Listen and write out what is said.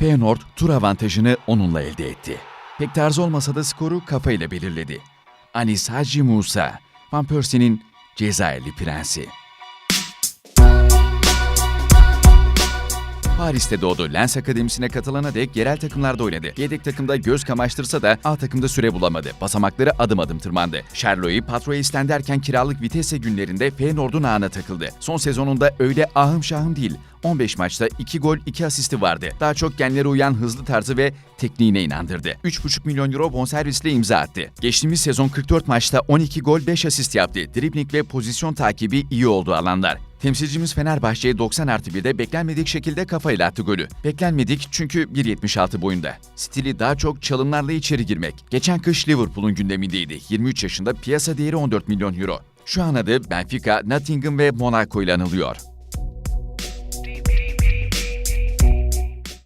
Feyenoord tur avantajını onunla elde etti. Pek tarz olmasa da skoru kafayla belirledi. Anis Hacı Musa, Van Persie'nin Cezayirli prensi. Paris'te doğdu. Lens Akademisi'ne katılana dek yerel takımlarda oynadı. Yedek takımda göz kamaştırsa da A takımda süre bulamadı. Basamakları adım adım tırmandı. Sherlock'u Patro'ya istenderken kiralık Vitesse günlerinde Feyenoord'un ağına takıldı. Son sezonunda öyle ahım şahım değil. 15 maçta 2 gol 2 asisti vardı. Daha çok genlere uyan hızlı tarzı ve tekniğine inandırdı. 3,5 milyon euro bonservisle imza attı. Geçtiğimiz sezon 44 maçta 12 gol 5 asist yaptı. Dribling ve pozisyon takibi iyi olduğu alanlar. Temsilcimiz Fenerbahçe'ye 90 artı 1'de beklenmedik şekilde kafayla attı golü. Beklenmedik çünkü 1.76 boyunda. Stili daha çok çalımlarla içeri girmek. Geçen kış Liverpool'un gündemindeydi. 23 yaşında piyasa değeri 14 milyon euro. Şu an adı Benfica, Nottingham ve Monaco ile anılıyor.